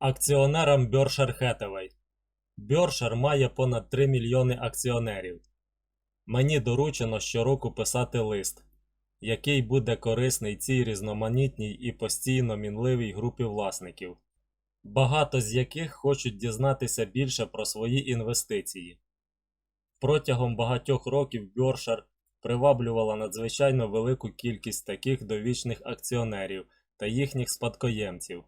Акціонерам Berkshire Hathaway. Berkshire має понад 3 мільйони акціонерів. Мені доручено щороку писати лист, який буде корисний цій різноманітній і постійно мінливій групі власників, багато з яких хочуть дізнатися більше про свої інвестиції. Протягом багатьох років Berkshire приваблювала надзвичайно велику кількість таких довічних акціонерів та їхніх спадкоємців.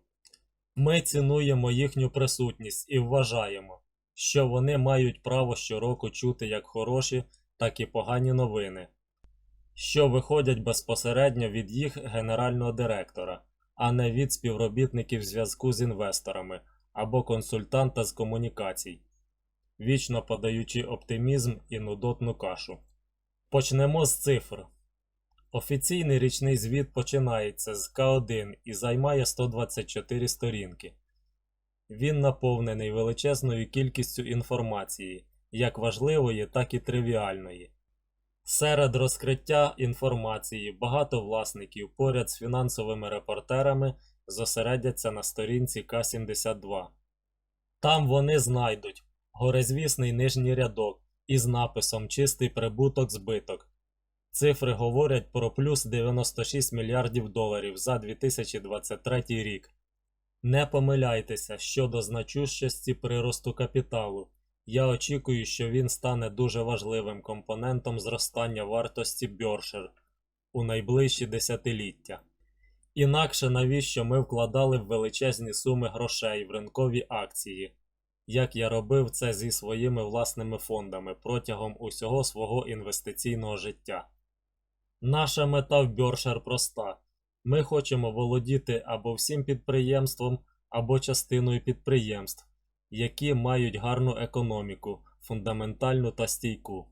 Ми цінуємо їхню присутність і вважаємо, що вони мають право щороку чути як хороші, так і погані новини, що виходять безпосередньо від їх генерального директора, а не від співробітників зв'язку з інвесторами або консультанта з комунікацій, вічно подаючи оптимізм і нудотну кашу. Почнемо з цифр. Офіційний річний звіт починається з К1 і займає 124 сторінки. Він наповнений величезною кількістю інформації, як важливої, так і тривіальної. Серед розкриття інформації багато власників поряд з фінансовими репортерами зосередяться на сторінці К72. Там вони знайдуть горизвісний нижній рядок із написом Чистий прибуток збиток. Цифри говорять про плюс 96 мільярдів доларів за 2023 рік. Не помиляйтеся щодо значущості приросту капіталу. Я очікую, що він стане дуже важливим компонентом зростання вартості Berkshire у найближчі десятиліття. Інакше навіщо ми вкладали в величезні суми грошей в ринкові акції, як я робив це зі своїми власними фондами протягом усього свого інвестиційного життя. Наша мета в Berkshire проста. Ми хочемо володіти або всім підприємством, або частиною підприємств, які мають гарну економіку, фундаментальну та стійку.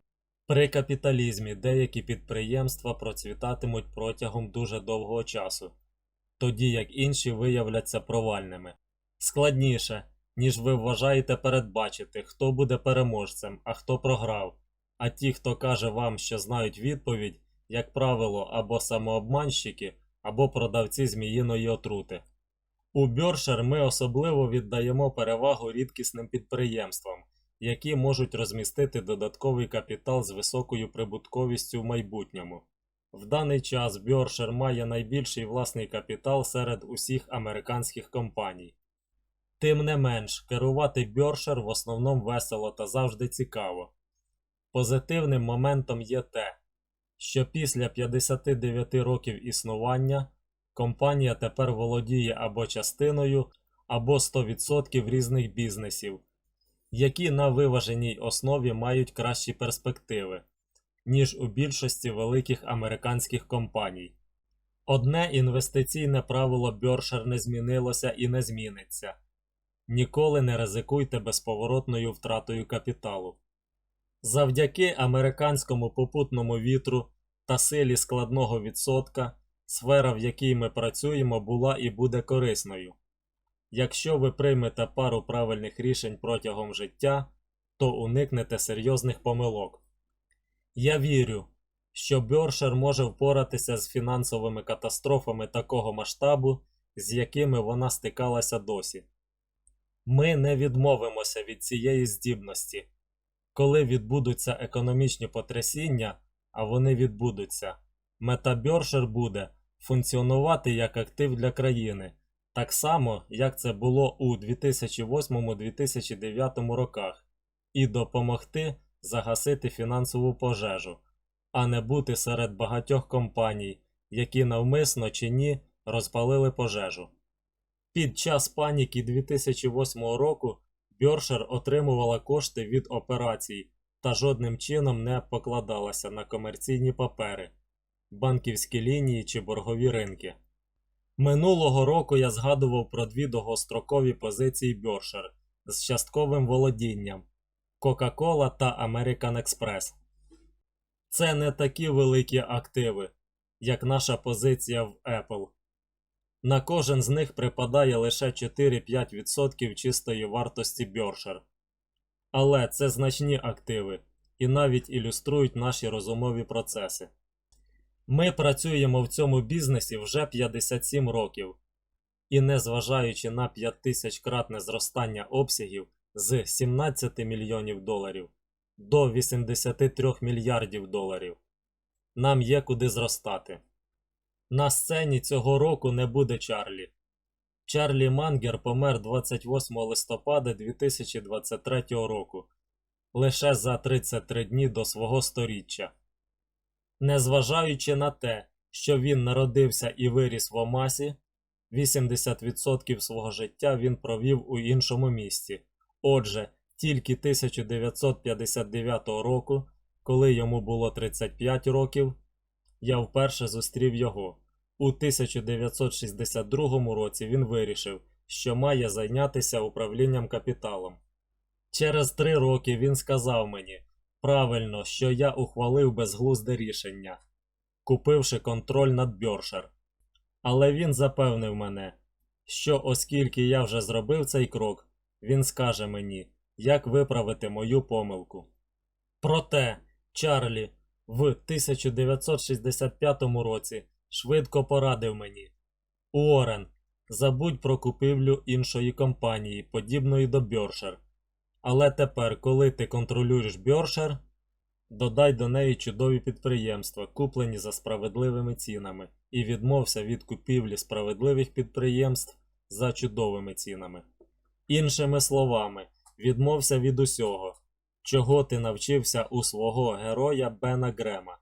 При капіталізмі деякі підприємства процвітатимуть протягом дуже довгого часу, тоді як інші виявляться провальними. Складніше, ніж ви вважаєте передбачити, хто буде переможцем, а хто програв. А ті, хто каже вам, що знають відповідь, як правило, або самообманщики, або продавці зміїної отрути. У Berkshire ми особливо віддаємо перевагу рідкісним підприємствам, які можуть розмістити додатковий капітал з високою прибутковістю в майбутньому. В даний час Berkshire має найбільший власний капітал серед усіх американських компаній. Тим не менш, керувати Berkshire в основному весело та завжди цікаво. Позитивним моментом є те, що після 59 років існування компанія тепер володіє або частиною, або 100% різних бізнесів, які на виваженій основі мають кращі перспективи, ніж у більшості великих американських компаній. Одне інвестиційне правило Berkshire не змінилося і не зміниться. Ніколи не ризикуйте безповоротною втратою капіталу. Завдяки американському попутному вітру та силі складного відсотка, сфера, в якій ми працюємо, була і буде корисною. Якщо ви приймете пару правильних рішень протягом життя, то уникнете серйозних помилок. Я вірю, що Berkshire може впоратися з фінансовими катастрофами такого масштабу, з якими вона стикалася досі. Ми не відмовимося від цієї здібності. Коли відбудуться економічні потрясіння, а вони відбудуться, мета Berkshire буде функціонувати як актив для країни, так само, як це було у 2008-2009 роках, і допомогти загасити фінансову пожежу, а не бути серед багатьох компаній, які навмисно чи ні розпалили пожежу. Під час паніки 2008 року Berkshire отримувала кошти від операцій та жодним чином не покладалася на комерційні папери, банківські лінії чи боргові ринки. Минулого року я згадував про дві довгострокові позиції Berkshire з частковим володінням Coca-Cola та American Express. Це не такі великі активи, як наша позиція в Apple. На кожен з них припадає лише 4-5% чистої вартості Berkshire. Але це значні активи і навіть ілюструють наші розумові процеси. Ми працюємо в цьому бізнесі вже 57 років. І незважаючи на 5000-кратне зростання обсягів з 17 мільйонів доларів до 83 мільярдів доларів, нам є куди зростати. На сцені цього року не буде Чарлі. Чарлі Мангер помер 28 листопада 2023 року, лише за 33 дні до свого сторіччя. Незважаючи на те, що він народився і виріс в Омасі, 80% свого життя він провів у іншому місті. Отже, тільки 1959 року, коли йому було 35 років, я вперше зустрів його. У 1962 році він вирішив, що має зайнятися управлінням капіталом. Через три роки він сказав мені правильно, що я ухвалив безглузде рішення, купивши контроль над Бьоршер. Але він запевнив мене, що оскільки я вже зробив цей крок, він скаже мені, як виправити мою помилку. Проте Чарлі в 1965 році швидко порадив мені Уоррен, забудь про купівлю іншої компанії, подібної до Бьоршер. Але тепер, коли ти контролюєш Бьоршер, додай до неї чудові підприємства, куплені за справедливими цінами, і відмовся від купівлі справедливих підприємств за чудовими цінами. Іншими словами, відмовся від усього, чого ти навчився у свого героя Бена Грема.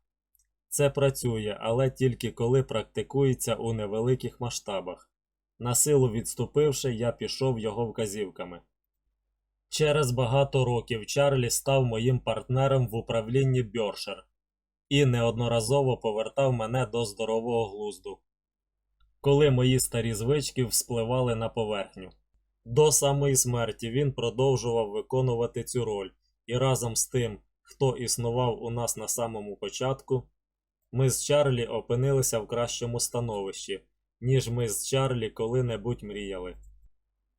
Це працює, але тільки коли практикується у невеликих масштабах. На силу відступивши, я пішов його вказівками. Через багато років Чарлі став моїм партнером в управлінні Бьоршер і неодноразово повертав мене до здорового глузду, коли мої старі звички вспливали на поверхню. До самої смерті він продовжував виконувати цю роль, і разом з тим, хто існував у нас на самому початку, ми з Чарлі опинилися в кращому становищі, ніж ми з Чарлі коли-небудь мріяли.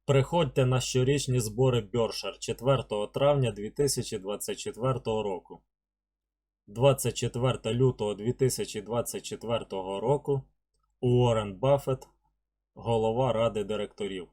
Приходьте на щорічні збори Бьоршар 4 травня 2024 року. 24 лютого 2024 року Уоррен Баффет, голова ради директорів.